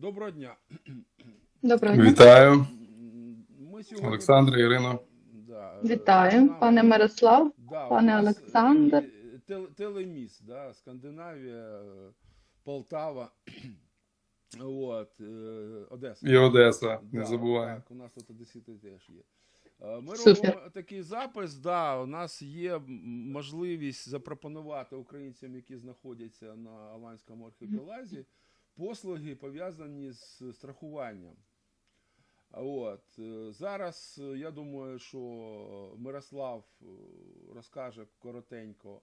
Доброго дня. Доброго дня. Вітаю, Ми сьогодні... Олександр, Ірина. Да, Вітаю, пане Мирослав. да, пане Олександр. е, тел- Телеміст, да, Скандинавія, Полтава, от, е, Одеса. І Одеса, не Да, забуваю. Так, у нас тут одесити теж є. Е, Ми Супер. робимо такий запис. Да, у нас є можливість запропонувати українцям, які знаходяться на Аланському архіпелазі, послуги пов'язані з страхуванням. От зараз я думаю, що Мирослав е, розкаже коротенько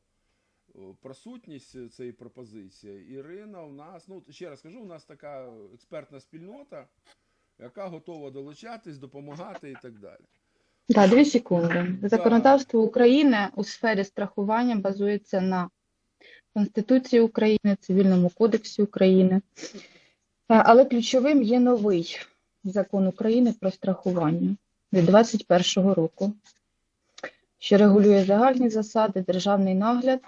е, про сутність цієї пропозиції. Ірина у нас, ну ще раз скажу, у нас така експертна спільнота, яка готова долучатись, допомагати і так далі. Да, дві секунди. Законодавство України у сфері страхування базується на Конституції України, Цивільному кодексі України. Е, Але ключовим є новий закон України про страхування від 2021 року, що регулює загальні засади, державний нагляд,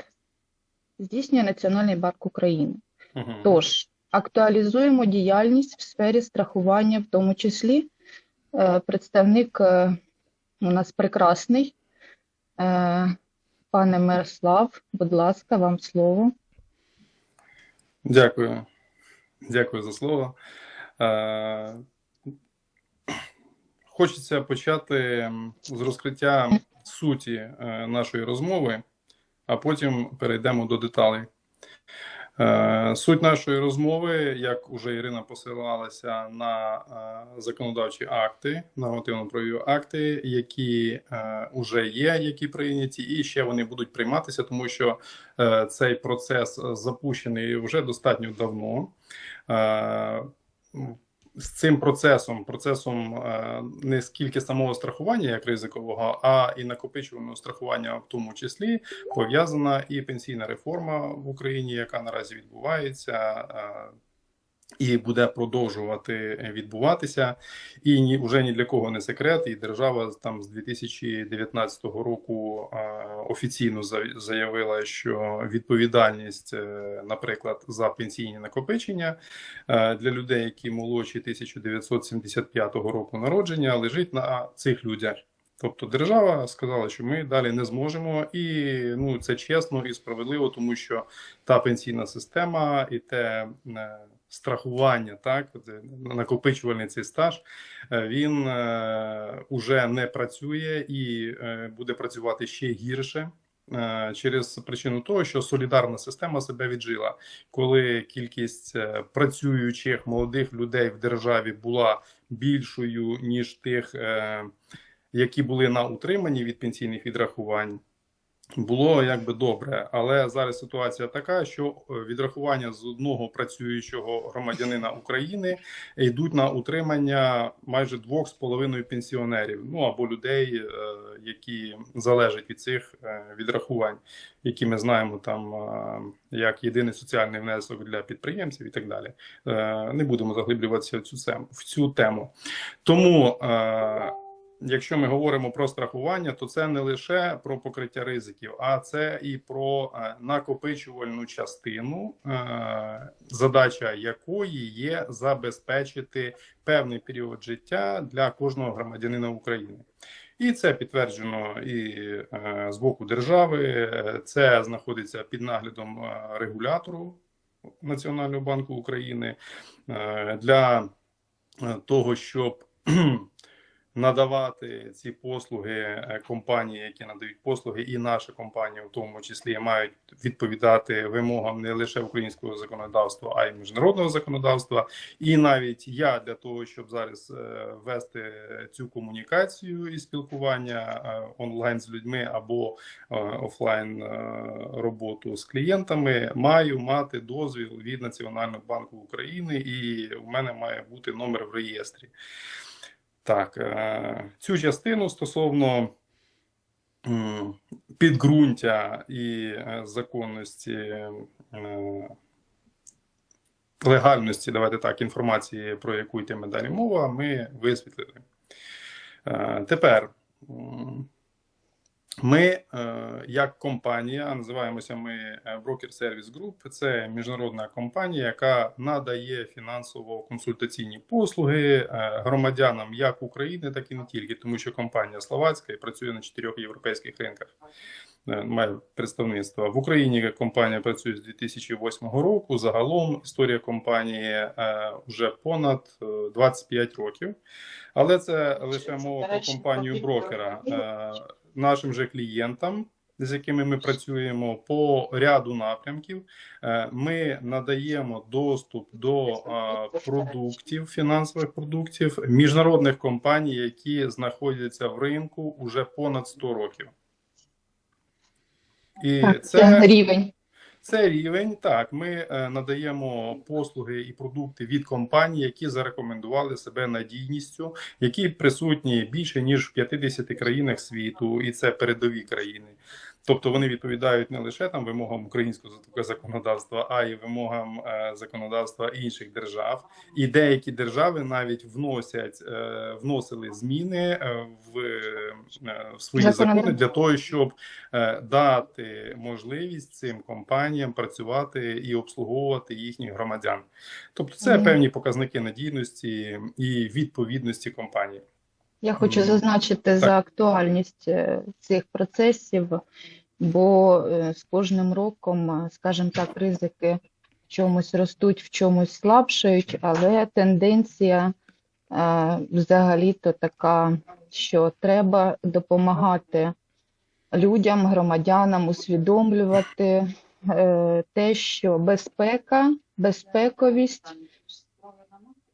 здійснює Національний банк України. Мгм. Тож, актуалізуємо діяльність в сфері страхування, в тому числі е, представник е, у нас прекрасний. Пане Мирослав, будь ласка, вам слово. Дякую. Дякую за слово. Хочеться почати з розкриття суті е, нашої розмови, а потім перейдемо до деталей. Е, Суть нашої розмови, як уже Ірина посилалася на е, законодавчі акти, нормативно-правові акти, які вже є, які прийняті, і ще вони будуть прийматися, тому що е, цей процес запущений вже достатньо давно. Е, З цим процесом, процесом е, не скільки самого страхування як ризикового, а і накопичуваного страхування, в тому числі пов'язана і пенсійна реформа в Україні, яка наразі відбувається. Е, І буде продовжувати відбуватися, і ні вже ні для кого не секрет. І держава там з 2019 року е, офіційно заявила, що відповідальність, е, наприклад, за пенсійні накопичення е, для людей, які молодші 1975 року народження, лежить на цих людях. Тобто держава сказала, що ми далі не зможемо, і ну це чесно і справедливо, тому що та пенсійна система і те е, страхування, так накопичувальний цей стаж, е, він е, уже не працює і е, буде працювати ще гірше. Через причину того, що солідарна система себе віджила, коли кількість працюючих молодих людей в державі була більшою ніж тих, які були на утриманні від пенсійних відрахувань, було якби добре. Але зараз ситуація така, що е, відрахування з одного працюючого громадянина України йдуть на утримання майже двох з половиною пенсіонерів, ну або людей, е, які залежать від цих е, відрахувань, які ми знаємо там як єдиний соціальний внесок для підприємців і так далі. Не будемо заглиблюватися в цю тему. Тому. Якщо ми говоримо про страхування, то це не лише про покриття ризиків, а це і про е, накопичувальну частину, е, задача якої є забезпечити певний період життя для кожного громадянина України. І це підтверджено і е, з боку держави. Це знаходиться під наглядом регулятору Національного банку України для того, щоб надавати ці послуги е, компанії, які надають послуги, і наша компанія, в тому числі, мають відповідати вимогам не лише українського законодавства, а й міжнародного законодавства. І навіть я для того, щоб зараз е, вести цю комунікацію і спілкування е, онлайн з людьми або офлайн роботу з клієнтами, маю мати дозвіл від Національного банку України, і в мене має бути номер в реєстрі. Так, е, цю частину стосовно підґрунтя і е, законності е, легальності, давайте так, інформації, про яку йтиме далі мова, ми висвітлили. Тепер Ми, е, як компанія, називаємося ми е, Broker Service Group. Це міжнародна компанія, яка надає фінансово-консультаційні послуги е, громадянам як України, так і не тільки, тому що компанія словацька і працює на чотирьох європейських ринках. Має представництво в Україні. Компанія працює з 2008 року. Загалом історія компанії вже понад е, 25 років. Але це лише мова про компанію брокера. Нашим же клієнтам, з якими ми працюємо по ряду напрямків, е, ми надаємо доступ до продуктів, фінансових продуктів міжнародних компаній, які знаходяться в ринку уже понад 100 років. І це рівень. Це рівень. Так, ми е, надаємо послуги і продукти від компаній, які зарекомендували себе надійністю, які присутні більше ніж в 50 країнах світу, і це передові країни. Тобто вони відповідають не лише там вимогам українського законодавства, а й вимогам е, законодавства інших держав. І деякі держави навіть вносять е, вносили зміни е, в, е, в свої закони для того, щоб е, дати можливість цим компаніям працювати і обслуговувати їхніх громадян. Тобто, це Мгм. певні показники надійності і відповідності компанії. Я хочу зазначити за актуальність е, цих процесів, бо е, з кожним роком, е, скажімо так, ризики в чомусь ростуть, в чомусь слабшають, але тенденція взагалі-то така, що треба допомагати людям, громадянам усвідомлювати те, що безпека, безпековість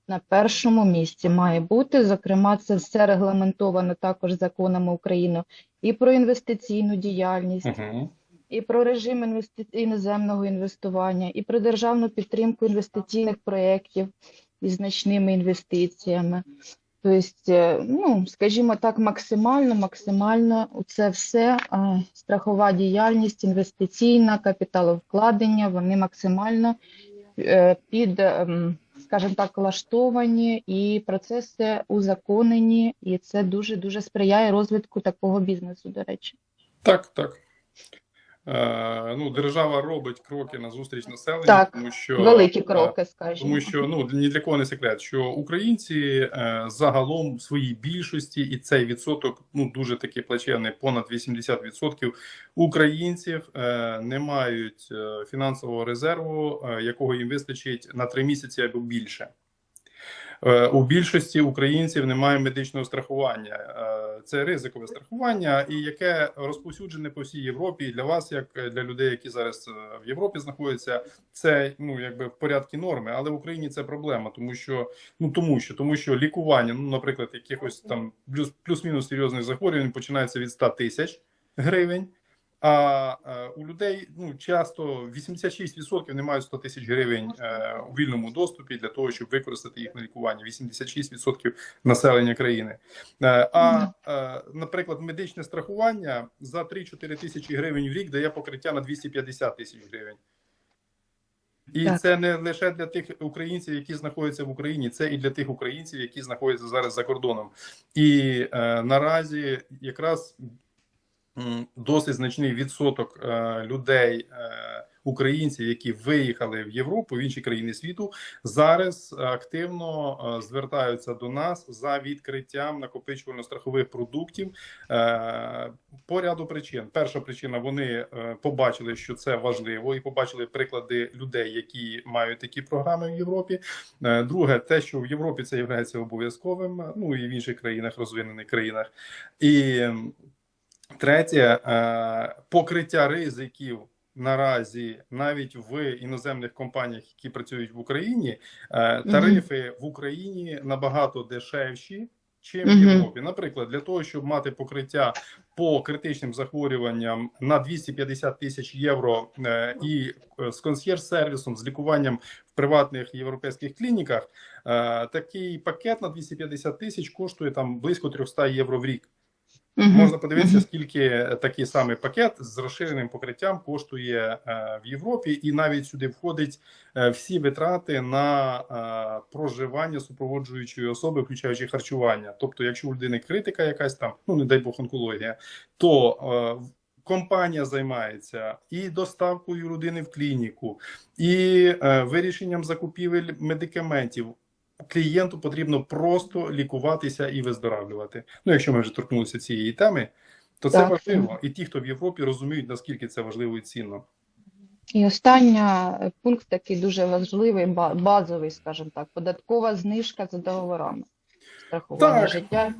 на першому місці має бути. Зокрема, це все регламентовано також законами України і про інвестиційну діяльність, Угу. і про режим інвести... іноземного інвестування, і про державну підтримку інвестиційних проєктів із значними інвестиціями. Тобто, е, ну, скажімо так, максимально, максимально це все е, страхова діяльність, інвестиційна, капіталовкладення, вони максимально е, під, ем, скажімо так, влаштовані і процеси узаконені, і це дуже-дуже сприяє розвитку такого бізнесу, до речі. Так, так. Е, ну, держава робить кроки на зустріч населенню, Так, тому що Великі е, кроки, скажімо. Тому що ну ні для кого не секрет, що українці е, загалом в своїй більшості, і цей відсоток ну дуже такий плачевний, понад 80% українців не мають фінансового резерву, якого їм вистачить на три місяці або більше. Е, У більшості українців немає медичного страхування. Е, Це ризикове страхування, і яке розповсюджене по всій Європі. І для вас, як для людей, які зараз е, в Європі знаходяться, це ну якби в порядку норми, але в Україні це проблема, тому що ну тому що тому що лікування, ну наприклад, якихось там плюс плюс-мінус серйозних захворювань починається від 100 тисяч гривень. А е, у людей ну часто 86% не мають 100 тисяч гривень е, у вільному доступі для того, щоб використати їх на лікування. 86% населення країни. Е, а наприклад, медичне страхування за 3-4 тисячі гривень в рік дає покриття на 250 тисяч гривень. І Так. це не лише для тих українців, які знаходяться в Україні, це і для тих українців, які знаходяться зараз за кордоном. І е, наразі якраз досить значний відсоток е, людей, е, українців, які виїхали в Європу, в інші країни світу, зараз активно е, звертаються до нас за відкриттям накопичувально-страхових продуктів по ряду причин. Перша причина вони побачили, що це важливо, і побачили приклади людей, які мають такі програми в Європі. Друге, те, що в Європі це є обов'язковим, ну і в інших країнах, розвинених країнах. І третє, е, покриття ризиків. Наразі навіть в іноземних компаніях, які працюють в Україні, е, тарифи в Україні набагато дешевші, чим в Європі. Наприклад, для того, щоб мати покриття по критичним захворюванням на 250 тисяч євро е, і з консьєрж-сервісом, з лікуванням в приватних європейських клініках, такий пакет на 250 тисяч коштує там близько 300 євро в рік. Мгм. Можна подивитися, скільки такий самий пакет з розширеним покриттям коштує е, в Європі, і навіть сюди входить е, всі витрати на е, проживання супроводжуючої особи, включаючи харчування. Тобто, якщо у людини критика якась там, ну не дай Бог онкологія, то компанія займається і доставкою людини в клініку, і е, вирішенням закупівель медикаментів. Клієнту потрібно просто лікуватися і виздоравлювати. Ну, якщо ми вже торкнулися цієї теми, то це Так. важливо. І ті, хто в Європі, розуміють, наскільки це важливо і цінно. І остання е, пункт такий дуже важливий, базовий, скажімо так, податкова знижка за договорами страхування Так. життя.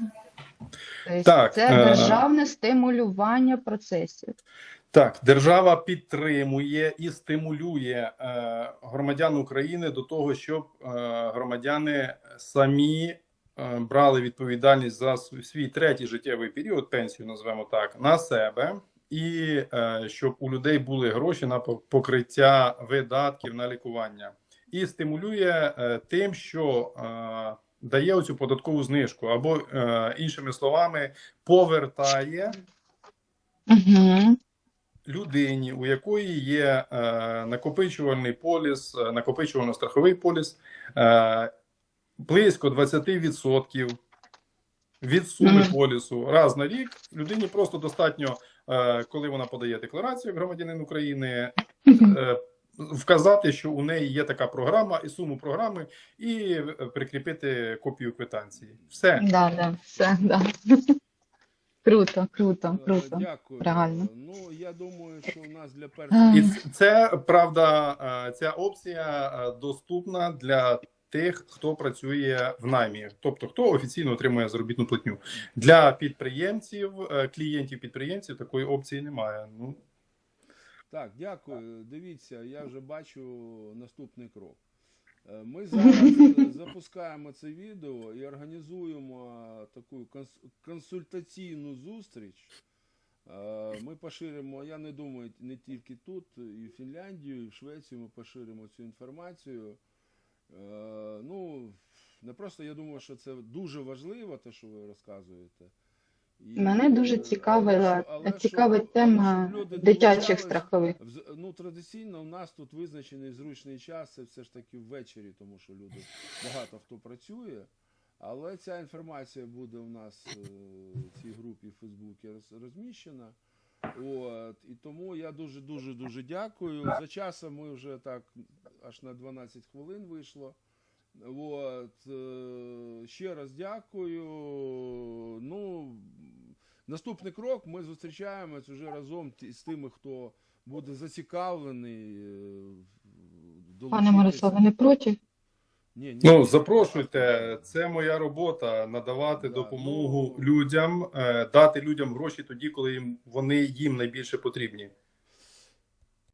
Тобто Так, це е, державне стимулювання процесів. Так, держава підтримує і стимулює е, громадян України до того, щоб е, громадяни самі е, брали відповідальність за свій третій життєвий період, пенсію назвемо так, на себе, і е, щоб у людей були гроші на покриття видатків на лікування, і стимулює е, тим, що е, дає оцю податкову знижку, або е, іншими словами, повертає Угу. Людині, у якої є е, накопичувальний поліс, е, накопичувально-страховий поліс, е, близько 20% від суми полісу раз на рік. Людині просто достатньо, коли вона подає декларацію як громадянин України, вказати, що у неї є така програма і суму програми, і прикріпити копію квитанції. Все. Да, да, все, да. Круто, круто, Е, круто. Дякую. Реально. Ну, я думаю, що у нас для першого І це правда, е, ця опція е, доступна для тих, хто працює в наймі, тобто хто офіційно отримує заробітну платню. Для підприємців, клієнтів підприємців такої опції немає. Ну Так, дякую. Дивіться, я вже бачу наступний крок. Е, Ми зараз е, запускаємо це відео і організуємо таку консультаційну зустріч. Е, Ми поширимо, я не думаю, не тільки тут, і в Фінляндію, і в Швецію ми поширимо цю інформацію. Ну, не просто я думаю, що це дуже важливо, те, що ви розказуєте. Мене дуже цікавила цікавить тема дитячих страхових. Ну, традиційно у нас тут визначений зручний час, це все ж таки ввечері, тому що люди багато хто працює. Але ця інформація буде у нас е, в цій групі в Фейсбуці розміщена. От, і тому я дуже дуже дуже дякую. За часом ми вже так аж на 12 хвилин вийшло. От, е, ще раз дякую. Ну, наступний крок ми зустрічаємось уже разом з тими, хто буде зацікавлений. е, Пане. Мирославе, не проти? Ні, ні. Ну, запрошуйте, це моя робота надавати Да, допомогу ну- людям, е, дати людям гроші тоді, коли їм вони їм найбільше потрібні.